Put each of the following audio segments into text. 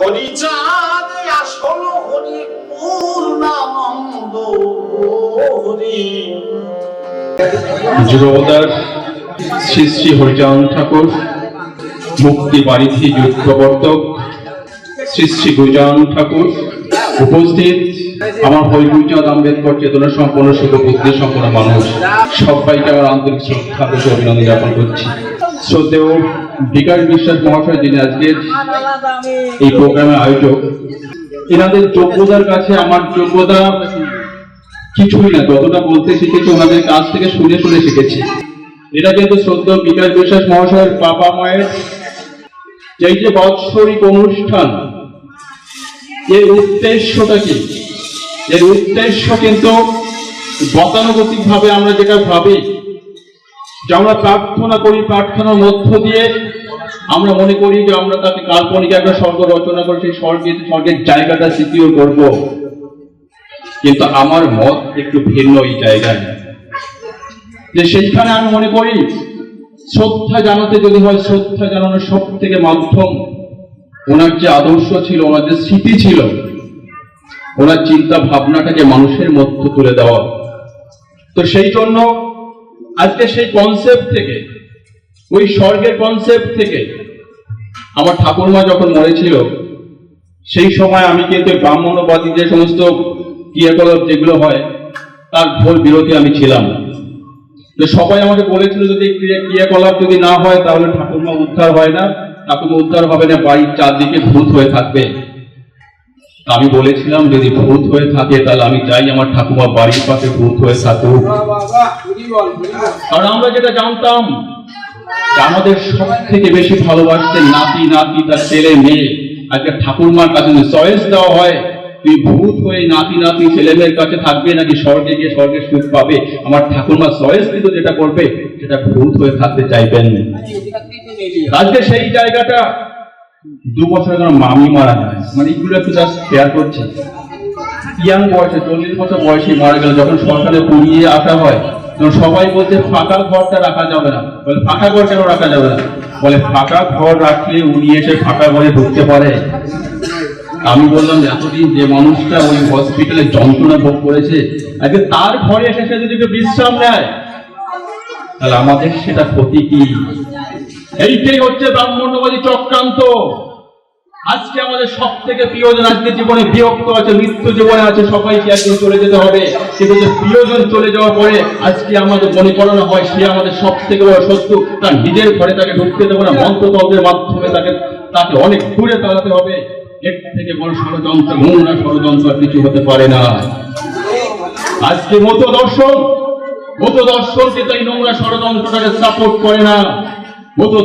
হরিচাঁদ, আসল হরি পূর্ণানন্দ হরি। শ্রী শ্রী হরিচরণ ঠাকুর, মুক্তি বারিধি যুদ্ধবর্তক শ্রী শ্রী গুরুচরণ ঠাকুর উপস্থিত আমার হরিগুরুচাঁদ আম্বেদকর চেতনা সম্পন্ন শুধু বুদ্ধি সম্পন্ন মানুষ। সবাইকে আমার আন্তরিক শ্রদ্ধা অভিনন্দন জ্ঞাপন করছি। শ্রদ্ধেয় বিকাশ বিশ্বাস মহাশয়, যিনি আজকের এই প্রোগ্রামের আয়োজক, এনাদের যোগ্যতার কাছে আমার যোগ্যতা কিছুই না, যতটা বলতে শিখেছি, ওনাদের কাছ থেকে শুনে শুনে শিখেছি। এটা কিন্তু সদ্য বিকাশ বিশ্বাস মহাশয়ের বাবা মায়ের এই যে বাৎসরিক অনুষ্ঠান এর উদ্দেশ্যটা কি? এর উদ্দেশ্য কিন্তু গতানুগতিক ভাবে আমরা যেটা ভাবি যে আমরা প্রার্থনা করি, প্রার্থনার মধ্য দিয়ে আমরা মনে করি যে আমরা তাকে কাল্পনিক একটা স্বর্গ রচনা করে সেই স্বর্গের স্বর্গের জায়গাটা সিকিউর করব। কিন্তু আমার মত একটু ভিন্ন এই জায়গায়। যে সেইখানে আমি মনে করি, শ্রদ্ধা জানাতে যদি হয়, শ্রদ্ধা জানানোর সব থেকে মাধ্যম ওনার যে আদর্শ ছিল, ওনার যে স্মৃতি ছিল, ওনার চিন্তা ভাবনাটাকে মানুষের মধ্যে তুলে দেওয়া। তো সেই জন্য আজকে সেই কনসেপ্ট থেকে, ওই স্বর্গের কনসেপ্ট থেকে আমার ঠাকুরমা যখন মরেছিল, সেই সময় আমি কিন্তু ব্রাহ্মণবাদী যে সমস্ত ক্রিয়াকলাপ যেগুলো হয়, তার ঘোর বিরোধী আমি ছিলাম। তো সবাই আমাকে বলেছিল যদি ক্রিয়াকলাপ যদি না হয়, তাহলে ঠাকুরমা উদ্ধার হয় না। ঠাকুরমা উদ্ধার হবে না, বাড়ির চারদিকে ভূত হয়ে থাকবে। আমি বলেছিলাম যদি ভূত হয়ে থাকে তাহলে আমি চাই আমার ঠাকুমা বাড়ির পাশে ভূত হয়ে থাকুক। কারণ আমরা যেটা জানতাম আমাদের সব থেকে বেশি ভালোবাসতেন নাতি নাতি তার ছেলে মেয়ে। আজকে ঠাকুরমার কাছে চয়েস দেওয়া হয় তুই ভূত হয়ে নাতি নাতি ছেলে মেয়ের কাছে থাকবে নাকি স্বর্গে গিয়ে স্বর্গের সুখ পাবে? আমার ঠাকুরমা চয়েস কিন্তু যেটা করবে সেটা ভূত হয়ে থাকতে চাইবেন আজকে সেই জায়গাটা দু বছর আমার মামি মারা যায়। মানে এইগুলো একটু জাস্ট শেয়ার করছি। ইয়াং বয়সে, চল্লিশ বছর বয়সে মারা গেল। যখন সরকারে পুড়িয়ে আসা হয়, তখন সবাই বলছে, ফাঁকা ঘরটা রাখা যাবে না। বলে, ফাঁকা ঘর কেন রাখা যাবে না? বলে, ফাঁকা ঘর রাখলে উনি এসে ফাঁকা ঘরে ঢুকতে পারে। আমি বললাম, এতদিন যে মানুষটা ওই হসপিটালে যন্ত্রণা ভোগ করেছে আজকে তার ঘরে এসে সে যদি বিশ্রাম নেয়, তাহলে আমাদের সেটা ক্ষতি কি? এইটাই হচ্ছে ব্রাহ্মণ্যবাদী চক্রান্ত। আজকে আমাদের সব থেকে প্রিয়জন আজকে জীবনে বিরক্ত আছে মৃত্যু জীবনে আছে, সবাইকে একদিন চলে যেতে হবে। কিন্তু যে প্রিয়জন চলে যাওয়ার পরে আজকে আমাদের মনে করানো হয়, সে আমাদের সব থেকে বড় শত্রু। তার নিজের ঘরে তাকে ঢুকতে দেবো না, মন্ত্রতন্ত্রের মাধ্যমে তাকে তাকে অনেক দূরে তাড়াতে হবে। এর থেকে বড় ষড়যন্ত্র, নোংরা ষড়যন্ত্র কিছু হতে পারে না। আজকে মতো দর্শন মতো দর্শন কিন্তু এই নোংরা ষড়যন্ত্রটাকে সাপোর্ট করে না।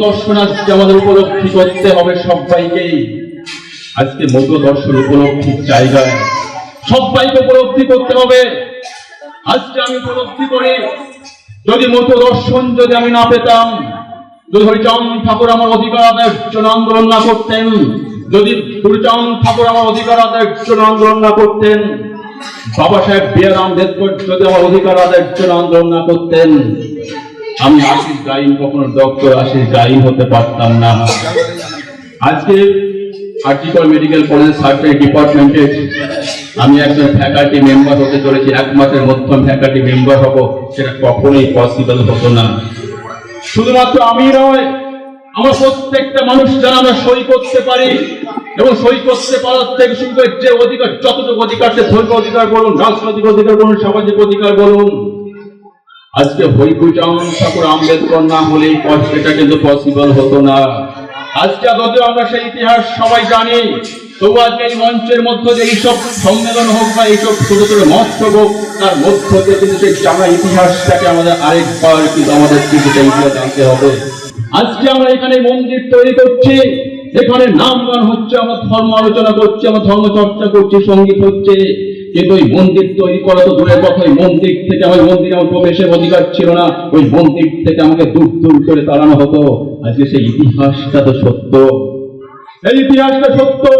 দর্শন আজকে আমাদের উপলব্ধি করতে হবে সবাইকেই। আজকে মতো দর্শন উপলব্ধির জায়গায় সবাইকে উপলব্ধি করতে হবে। আজকে আমি উপলব্ধি করি, যদি মতো দর্শন যদি আমি না পেতাম, যদি ঠাকুর আমার অধিকার আদায়ের জন্য আন্দোলন না করতেন, যদি হরিচরণ ঠাকুর আমার অধিকার আদায়ের জন্য আন্দোলন না করতেন, বাবা সাহেব বি আর আম্বেদকর যদি আমার অধিকার আদায়ের জন্য আন্দোলন না করতেন আমি আশিস গাইন, কখনো ডক্টর আশিস গাইন হতে পারতাম না। আজকে আর্টিকল মেডিকেল কলেজ সার্জারি ডিপার্টমেন্টের আমি একজন ফ্যাকাল্টি মেম্বার হতে চলেছি এক মাসের মধ্যে ফ্যাকাল্টি মেম্বার হব, সেটা কখনোই পসিবল হতো না। শুধুমাত্র আমি নয়, আমরা প্রত্যেকটা মানুষ যারা আমরা সই করতে পারি, এবং সই করতে পারার থেকে শুরু করে যে অধিকার, যতটুকু অধিকার সে ধর্মীয় অধিকার বলুন রাজনৈতিক অধিকার বলুন, সামাজিক অধিকার বলুন আজকে হরিপুজান ঠাকুর আম্বেদকর না হলে সেটা কিন্তু পসিবল হতো না। আজকে যদিও আমরা সেই ইতিহাস সবাই জানি, তবু আজকে এই মঞ্চের মধ্যে যে এইসব সম্মেলন হোক বা এইসব ছোট ছোট মহোৎসব হোক, তার মধ্য দিয়ে কিন্তু সেই জানা ইতিহাসটাকে আমাদের আরেকবার কিন্তু আমাদের কিছুটা ইতিহাস জানতে হবে। আজকে আমরা এখানে মন্দির তৈরি করছি, এখানে নাম গান হচ্ছে, আমরা ধর্ম আলোচনা করছি, আমরা ধর্ম চর্চা করছি, সংগীত হচ্ছে। কিন্তু ওই মন্দির তৈরি করা তো দূরের কথা, ওই মন্দির থেকে আমার মন্দিরে আমার প্রবেশের অধিকার ছিল না। ওই মন্দির থেকে আমাকে দূর দূর করে তাড়ানো হতো। আজকে সেই ইতিহাসটা তো সত্য। এই ইতিহাসটা সত্য।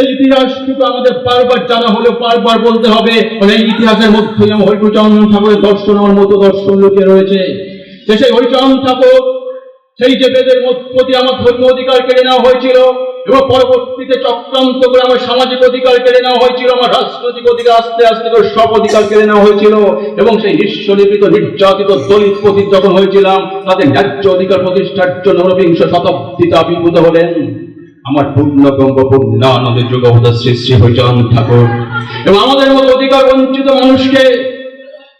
এই ইতিহাসটুকু আমাদের বারবার জানা হলে বারবার বলতে হবে। এই ইতিহাসের মধ্যে আমার হরিচরণ ঠাকুরের দর্শন, আমার মতো দর্শন লোকে রয়েছে। যে সেই হরিচরণ ঠাকুর, সেই যে বেদের মধ্য আমার ধর্ম অধিকার কেড়ে নেওয়া হয়েছিল এবং পরবর্তীতে চক্রান্ত করে আমার সামাজিক অধিকার কেড়ে নেওয়া হয়েছিল, আমার রাজনৈতিক অধিকার আস্তে আস্তে করে সব অধিকার কেড়ে নেওয়া হয়েছিল এবং সেই নিঃস্বলিপিত নির্যাতিত দলিত পতিত যখন হয়েছিলাম তাদের ন্যায্য অধিকার প্রতিষ্ঠার জন্য ঊনবিংশ শতাব্দীতে আবির্ভূত হলেন আমার পূর্ণবঙ্গ পূর্ণানন্দের যুগ অবতার শ্রী শ্রী হরিচরণ ঠাকুর। এবং আমাদের মতো অধিকার বঞ্চিত মানুষকে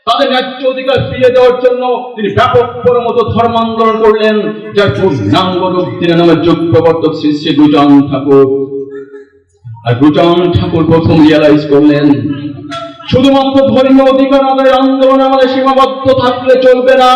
তাদের ন্যায্য অধিকার ফিরিয়ে দেওয়ার জন্য তিনি ব্যাপক করে মতো ধর্ম আন্দোলন করলেন, যার পূর্ণাঙ্গ রূপ তিনি আমার যোগ্য প্রবর্তক শ্রী শ্রী গুজন ঠাকুর। আর গুজন ঠাকুর প্রথম রিয়ালাইজ করলেন, শুধুমাত্র ধর্মীয় অধিকার আমাদের আন্দোলন আমাদের সীমাবদ্ধ থাকলে চলবে না।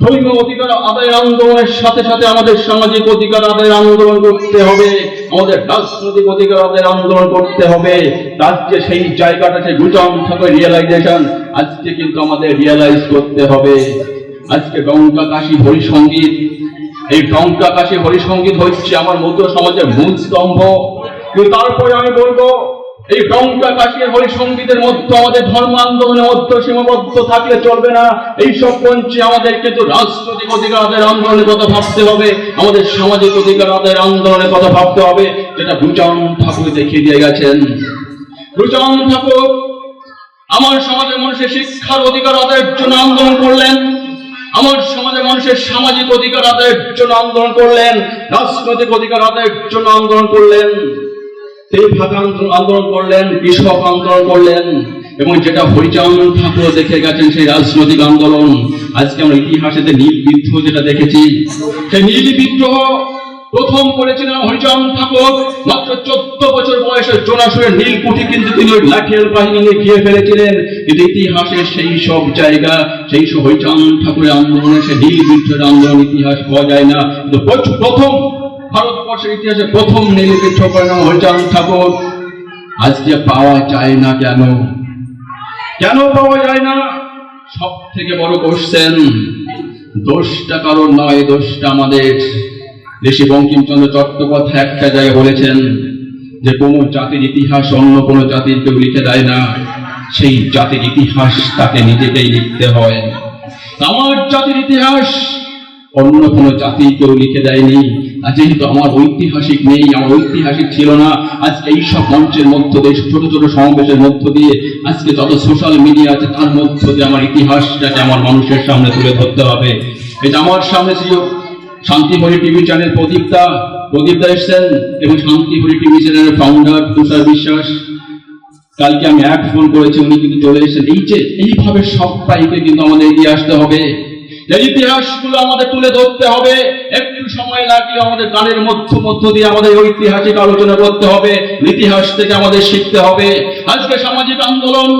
ধর্মীয় অধিকার আদায়ের আন্দোলনের সাথে সাথে আমাদের সামাজিক অধিকার আদায়ের আন্দোলন করতে হবে। আমাদের রাজনৈতিক অধিকার আদায়ের আন্দোলন করতে হবে। আজকে সেই জায়গাটা সেই গুজম ঠাকুর রিয়েলাইজেশন আজকে কিন্তু আমাদের রিয়েলাইজ করতে হবে। আজকে ডঙ্কা কাশী হরিসঙ্গীত এই ডঙ্কা কাশী হরিসঙ্গীত হচ্ছে আমার মধ্য সমাজের মূল স্তম্ভ। কিন্তু তারপরে আমি বলব এই ডঙ্কা কাশির হরিসঙ্গীতের মধ্যে আমাদের ধর্ম আন্দোলনের মধ্যে সীমাবদ্ধ থাকলে চলবে না। এই সব মঞ্চে আমাদের কিন্তু রাজনৈতিক অধিকার আদায়ের আন্দোলনের কথা ভাবতে হবে, আমাদের সামাজিক অধিকার আদায়ের আন্দোলনের কথা ভাবতে হবে। যেটা ভূচান ঠাকুর দেখিয়ে দিয়ে গেছেন। ভূচান ঠাকুর, আমার সমাজের মানুষের শিক্ষার অধিকার আদায়ের জন্য আন্দোলন করলেন। আমার সমাজের মানুষের সামাজিক অধিকার আদায়ের জন্য আন্দোলন করলেন। রাজনৈতিক অধিকার আদায়ের জন্য আন্দোলন করলেন। তিনি ভাষা আন্দোলন করলেন, কৃষক আন্দোলন করলেন, এবং যেটা হরিচরণ ঠাকুর দেখে গেছেন, সেই রাজনৈতিক আন্দোলন। আজকে আমরা ইতিহাসে যে নীল বিদ্রোহ যেটা দেখেছি, সেই নীল বিদ্রোহ প্রথম করেছিলেন হরিচরণ ঠাকুর। মাত্র চোদ্দ বছর বয়সে জোনাসুরের নীলকুঠি কিন্তু তিনি ওই লাঠিয়াল বাহিনী নিয়ে ঘিরে ফেলেছিলেন। কিন্তু ইতিহাসের সেই সব জায়গা, সেই সব হরিচরণ ঠাকুরের আন্দোলনে সে নীল বিদ্রোহের আন্দোলন ইতিহাস পাওয়া যায় না। কিন্তু প্রথম ভারতবর্ষের ইতিহাসে প্রথম নীল বিদ্রোহ করেন হরিচরণ ঠাকুর। আজকে পাওয়া যায় না কেন? কেন পাওয়া যায় না? সব থেকে বড় কোশ্চেন দোষটা কারণ নয়, দোষটা আমাদের। ঋষি বঙ্কিমচন্দ্র চট্টোপাধ্যায় একটা জায়গায় বলেছেন যে, কোনো জাতির ইতিহাস অন্য কোনো জাতির কেউ লিখে দেয় না। সেই জাতির ইতিহাস তাকে নিজেকেই লিখতে হয়। আমার জাতির ইতিহাস অন্য কোনো জাতি কেউ লিখে দেয়নি। যেহেতু আমার ঐতিহাসিক নেই, আমার ঐতিহাসিক ছিল না আজকে এই সব মঞ্চের মধ্য দিয়ে, ছোট ছোট সমাবেশের মধ্য দিয়ে, আজকে যত সোশ্যাল মিডিয়া আছে, তার মধ্য দিয়ে আমার ইতিহাসটাকে আমার মানুষের সামনে তুলে ধরতে হবে। এটা আমার সামনে ছিল। শান্তিপুরি টিভি চ্যানেল প্রদীপদা। প্রদীপদা এসছেন এবং শান্তিপুরি টিভি চ্যানেলের ফাউন্ডার তুষার বিশ্বাস। কালকে আমি এক ফোন করেছি, উনি কিন্তু চলে এসেছেন। এই যে, এইভাবে সবাইকে কিন্তু আমাদের এগিয়ে আসতে হবে। এই ইতিহাসগুলো আমাদের তুলে ধরতে হবে। একটু সময় লাগলে আমাদের গানের মধ্য মধ্য দিয়ে আমাদের ঐতিহাসিক আলোচনা করতে হবে, ইতিহাস থেকে আমাদের শিখতে হবে। আজকে সামাজিক আন্দোলন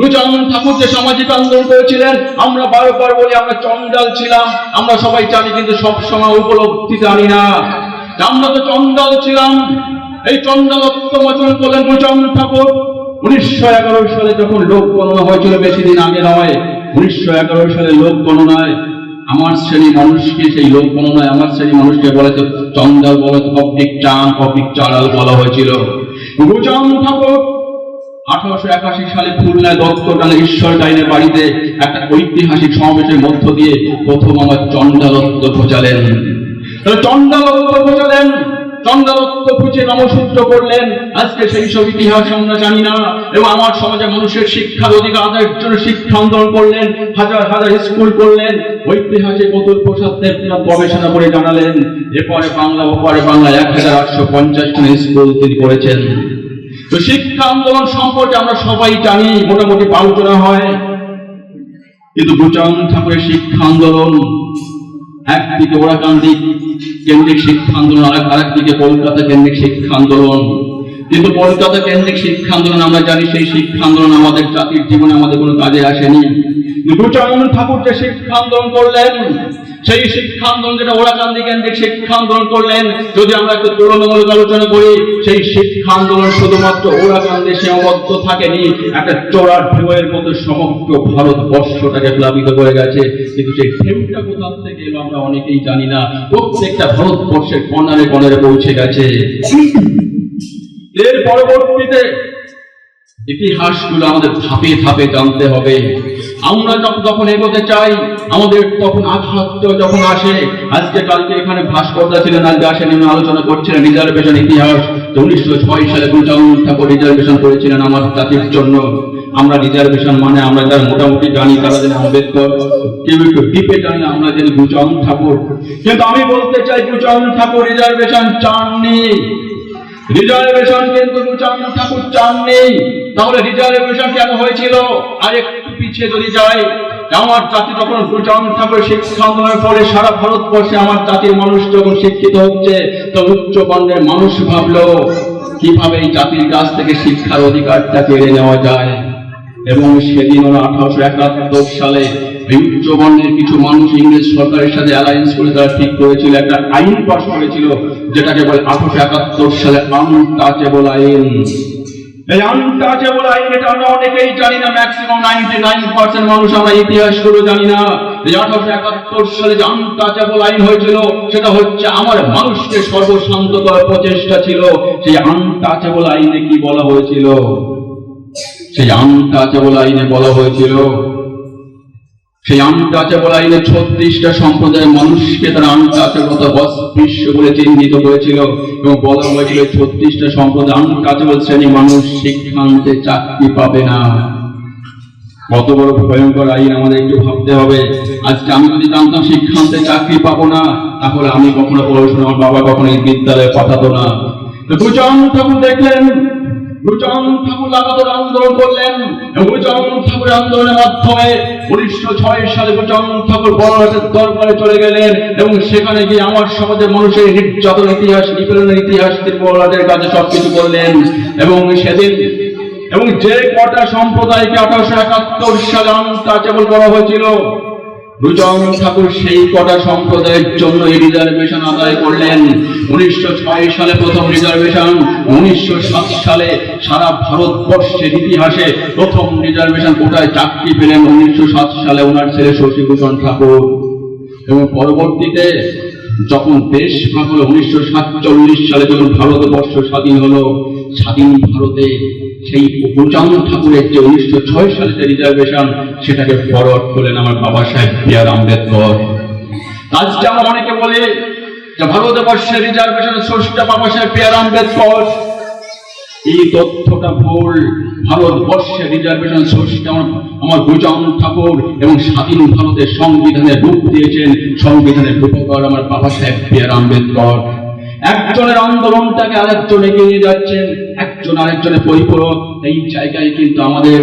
রুচানন ঠাকুর যে সামাজিক আন্দোলন করেছিলেন, আমরা বারবার বলি আমরা চন্ডাল ছিলাম, আমরা সবাই জানি কিন্তু সব সময় উপলব্ধি জানি না। আমরা তো চন্ডাল ছিলাম, এই চন্ডালত্ব মোচন করলেন ঠাকুর। উনিশশো এগারো সালে যখন লোক গণনা হয়েছিল, বেশি দিন আগে নয়, উনিশশো এগারো সালে লোক গণনায় আমার শ্রেণি মানুষকে সেই লোক গণনায় আমার শ্রেণি মানুষকে বলেছে চন্দ্র চন্দাল বলে তো পব্লিক চান পব্লিক চালাল বলা হয়েছিল। গুজম ঠাকুর আঠারোশো একাশি সালে খুলনায় দত্ত টানা ঈশ্বর ডাইনের বাড়িতে একটা ঐতিহাসিক সমাবেশের মধ্য দিয়ে প্রথম আমার চন্ডালত্ব খোঁজালেন চন্ডালত্ব খোঁজালেন চন্দ্রদত্ত খুঁজে নমসূত্র করলেন। আজকে সেই সব ইতিহাস আমরা জানি না। এবং আমার সমাজে মানুষের শিক্ষার অধিকার, আদায়ের জন্য শিক্ষা আন্দোলন করলেন, হাজার হাজার স্কুল করলেন, ঐতিহাসিক অতুল প্রসাদ দেবনাথ গবেষণা করে জানালেন, এরপরে বাংলা ওপরে বাংলা এক হাজার আটশো পঞ্চাশ জন স্কুল তিনি করেছেন। তো শিক্ষা আন্দোলন সম্পর্কে আমরা সবাই জানি, মোটামুটি আলোচনা হয়। কিন্তু গুচান ঠাকুরের শিক্ষা আন্দোলন একদিকে ওরাকান্দি কেন্দ্রিক শিক্ষা আন্দোলন আর আরেকদিকে কলকাতা কেন্দ্রিক শিক্ষা আন্দোলন। কিন্তু কলকাতা কেন্দ্রিক শিক্ষা আন্দোলন আমরা জানি সেই শিক্ষা আন্দোলন আমাদের জাতির জীবনে আমাদের কোনো কাজে আসেনি। গুচানন্দ ঠাকুর যে শিক্ষা আন্দোলন করলেন সেই শিক্ষা আন্দোলন যেটা ওরা ওরাকান্দি কেন্দ্রিক শিক্ষা আন্দোলন করলেন, যদি আমরা একটু তুলনামূলক আলোচনা করি, সেই শিক্ষা আন্দোলন শুধুমাত্র ওরাকান্দি সীমাবদ্ধ থাকেনি, একটা চোরার ঢেউয়ের মতো সমগ্র ভারতবর্ষটাকে প্লাবিত করে গেছে। কিন্তু সেই ঢেউটা কোথা থেকে এলো আমরা অনেকেই জানি না। প্রত্যেকটা ভারতবর্ষের কর্নারে কর্নারে পৌঁছে গেছে। এর পরবর্তীতে ইতিহাসগুলো আমাদের ধাপে ধাপে জানতে হবে। আমরা যখন এগোতে চাই আমাদের তখন আঘাত যখন আসে, আজকে, কালকে এখানে ভাস্করদা ছিলেন, আজকে আসেন উনি আলোচনা করছিলেন, রিজার্ভেশন ইতিহাস। উনিশশো ছয় সালে গুলজাম ঠাকুর রিজার্ভেশন করেছিলেন আমার জাতির জন্য। আমরা রিজার্ভেশন মানে আমরা যারা মোটামুটি জানি, তারা যেন আম্বেদকর। কেউ একটু ডিপে জানি, আমরা যেন গুলজাম ঠাকুর। কিন্তু আমি বলতে চাই গুলজাম ঠাকুর রিজার্ভেশন চাননি। রিজার্ভেশন কিন্তু গুলজাম ঠাকুর চাননি। তাহলে রিজার্ভেশন কেন হয়েছিল? আর একটু পিছিয়ে যদি যায় আমার জাতি যখন গুলজাম ঠাকুর শিক্ষা আন্দোলনের ফলে সারা ভারতবর্ষে আমার জাতির মানুষ যখন শিক্ষিত হচ্ছে, তো উচ্চ বর্ণের মানুষ ভাবলো, কীভাবে এই জাতির কাছ থেকে শিক্ষার অধিকারটা কেড়ে নেওয়া যায়? এবং সেদিন ওরা আঠারোশো একাত্তর সালে উচ্চ বর্ণের কিছু মানুষ ইংরেজ সরকারের সাথে অ্যালায়েন্স করে তারা ঠিক করেছিল, একটা আইন পাশ করেছিল, যেটাকে বলে আঠারোশো একাত্তর সালে আনটাচেবল আইন। এই এটা আমরা অনেকেই জানি না ম্যাক্সিমাম নাইনটি নাইন পার্সেন্ট মানুষ আমরা জানি না। এই আঠারোশো একাত্তর সালে যে আনটাচেবল আইন হয়েছিল, সেটা হচ্ছে আমার মানুষকে সর্বশান্ত করার প্রচেষ্টা ছিল। সেই আনটাচেবল আইনে কি বলা হয়েছিল? সেই আনটাচেবল আইনে বলা হয়েছিল। সেই আনটাচেবল আইনে ছত্রিশটা সম্প্রদায়ের মানুষকে তারা আনটাচেবলতা অস্পৃশ্য বলে চিহ্নিত করেছিল এবং বলা হয়েছিল ছত্রিশটা সম্প্রদায় আনটাচেবল শ্রেণি মানুষ শিক্ষান্তে চাকরি পাবে না। কত বড় ভয়ঙ্কর আইন আমাদের একটু ভাবতে হবে। আজকে আমি যদি জানতাম শিক্ষান্তে চাকরি পাবো না, তাহলে আমি কখনো পড়াশোনা আমার বাবা কখনো বিদ্যালয়ে পাঠাতো না। তো ঠাকুর দেখলেন গুরুচরণ ঠাকুর লাগাতার আন্দোলন করলেন। গুরুচরণ ঠাকুরের আন্দোলনের মাধ্যমে উনিশশো ছয় সালে গুরুচরণ ঠাকুর বড়রাটের দরবারে চলে গেলেন এবং সেখানে গিয়ে আমার সমাজের মানুষের নির্যাতন ইতিহাস, নিপীড়নের ইতিহাস তিনি বড়রাটের কাছে সবকিছু করলেন এবং সেদিন এবং যে কটা সম্প্রদায়কে আঠারোশো একাত্তর সালে আনটাচেবল করা হয়েছিল ঠাকুর সেই কটা সম্প্রদায়ের জন্য এই রিজার্ভেশন আদায় করলেন। উনিশশো ছয় সালে প্রথম রিজার্ভেশন উনিশশো সাত সালে সারা ভারতবর্ষের ইতিহাসে প্রথম রিজার্ভেশন কোটায় চাকরি পেলেন উনিশশো সাত সালে ওনার ছেলে শশীভূষণ ঠাকুর। এবং পরবর্তীতে যখন দেশ ভাগ হলো, উনিশশো সাতচল্লিশ সালে যখন ভারতবর্ষ স্বাধীন হলো, স্বাধীন ভারতে সেই উপচান ঠাকুরের যে উনিশশো ছয় সালে যে রিজার্ভেশন সেটাকে ফরওয়ার্ড করলেন আমার বাবা সাহেব বি আর আম্বেদকর। আজকে আমরা অনেকে বলে যে ভারতবর্ষের রিজার্ভেশন স্রষ্টা বাবা সাহেব বি আর আম্বেদকর। এই তথ্যটা ভুল। ভারতবর্ষের রিজার্ভেশন স্রষ্টা আমার আমার ঠাকুর এবং স্বাধীন ভারতের সংবিধানের রূপ দিয়েছেন। সংবিধানের রূপকর আমার বাবা সাহেব বি আর আম্বেদকর। একজনের আন্দোলনটাকে আরেকজন এগিয়ে নিয়ে যাচ্ছেন, একজন আরেকজনের পরিপূরক এই জায়গায় কিন্তু আমাদের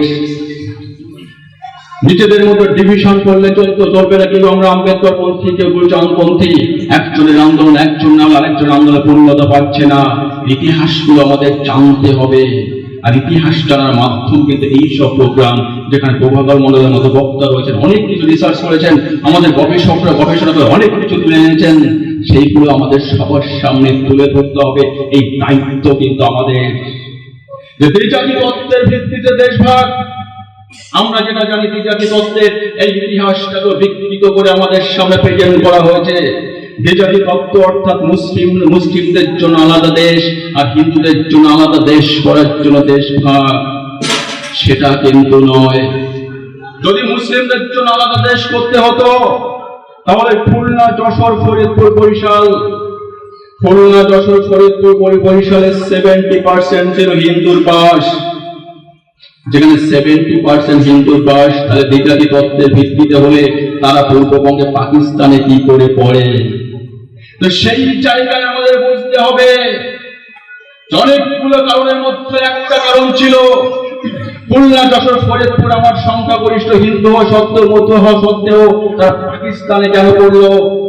নিজেদের মতো ডিভিশন করলে চলতো চলবে না কিন্তু আমরা আম্বেদকর পন্থী কেউ গুলজান পন্থী একজনের আন্দোলন, একজন নাম আরেকজন আন্দোলন পূর্ণতা পাচ্ছে না। ইতিহাসগুলো আমাদের জানতে হবে, আর ইতিহাস জানার মাধ্যম কিন্তু এইসব প্রোগ্রাম যেখানে প্রভাকর মন্ডলের মতো বক্তা রয়েছেন, অনেক কিছু রিসার্চ করেছেন, আমাদের গবেষকরা গবেষণা করে অনেক কিছু তুলে এনেছেন। সেইগুলো আমাদের সবার সামনে তুলে ধরতে হবে। এই দায়িত্ব কিন্তু আমাদের। যে দ্বিজাতি তত্ত্বের ভিত্তিতে দেশভাগ, আমরা যেটা জানি দ্বিজাতি তত্ত্বের এই ইতিহাসটাকে বিকৃত করে আমাদের সামনে প্রেজেন্ট করা হয়েছে। দ্বিজাতি তত্ত্ব অর্থাৎ মুসলিম, মুসলিমদের জন্য আলাদা দেশ আর হিন্দুদের জন্য আলাদা দেশ করার জন্য দেশ ভাগ সেটা কিন্তু নয়। যদি মুসলিমদের জন্য আলাদা দেশ করতে হতো তাহলে খুলনা, যশোর, ফরিদপুর বরিশাল। খুলনা, যশোর, ফরিদপুর বরি- বরিশালের সেভেন্টি পার্সেন্ট ছিল হিন্দুর বাস। যেখানে সেভেন্টি পার্সেন্ট হিন্দুর বাস, তাহলে দ্বিজাতি তত্ত্বের ভিত্তিতে হলে তারা পূর্ববঙ্গে পাকিস্তানে কি করে পড়ে? তো সেই জায়গায় আমাদের বুঝতে হবে। অনেকগুলো কারণের মধ্যে একটা কারণ ছিল। খুলনা যশোর ফরিদপুর আমার সংখ্যাগরিষ্ঠ হিন্দু মধ্য হওয়া সত্ত্বেও তারা পাকিস্তানে কেন পড়ল?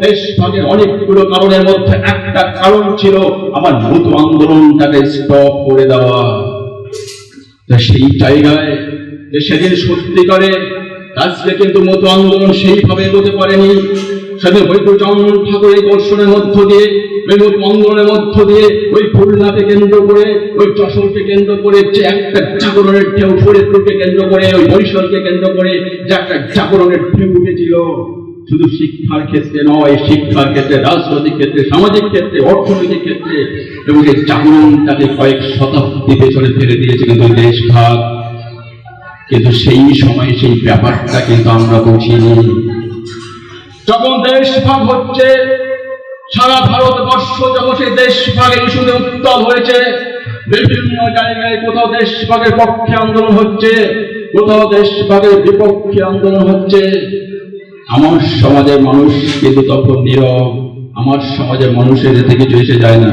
দেশ ভাগের অনেকগুলো কারণের মধ্যে একটা কারণ ছিল আমার নতুন আন্দোলনটাকে স্টপ করে দেওয়া। সেই জায়গায় সেদিন সত্যিকারে আজকে কিন্তু মতো আন্দোলন সেইভাবে এগোতে পারেনি। সেদিন বৈদ্যজন ঠাকুর এই দর্শনের মধ্য দিয়ে মতো আন্দোলনের মধ্য দিয়ে, ওই খুলনাকে কেন্দ্র করে, ওই যশোরকে কেন্দ্র করে, যে একটা জাগরণের ঢেউ, ফরিদপুরকে কেন্দ্র করে, ওই বরিশালকে কেন্দ্র করে, যে একটা জাগরণের ঢেউ উঠেছিল। শুধু শিক্ষার ক্ষেত্রে নয়, শিক্ষার ক্ষেত্রে, রাজনৈতিক ক্ষেত্রে, সামাজিক ক্ষেত্রে, অর্থনৈতিক ক্ষেত্রে, এবং এই জাগরণটাকে কয়েক শতাব্দী পেছনে ফেলে দিয়েছে কিন্তু দেশ ভাগ কিন্তু সেই সময় সেই ব্যাপারটা কিন্তু আমরা বুঝিনি। যখন দেশ ভাগ হচ্ছে, সারা ভারতবর্ষ যখন সেই দেশ ভাগে ইস্যুতে উত্তল হয়েছে, বিভিন্ন জায়গায় কোথাও দেশ ভাগের পক্ষে আন্দোলন হচ্ছে, কোথাও দেশ ভাগের বিপক্ষে আন্দোলন হচ্ছে। আমার সমাজের মানুষ কিন্তু তখন নীরব, আমার সমাজের মানুষের এতে কিছু এসে যায় না।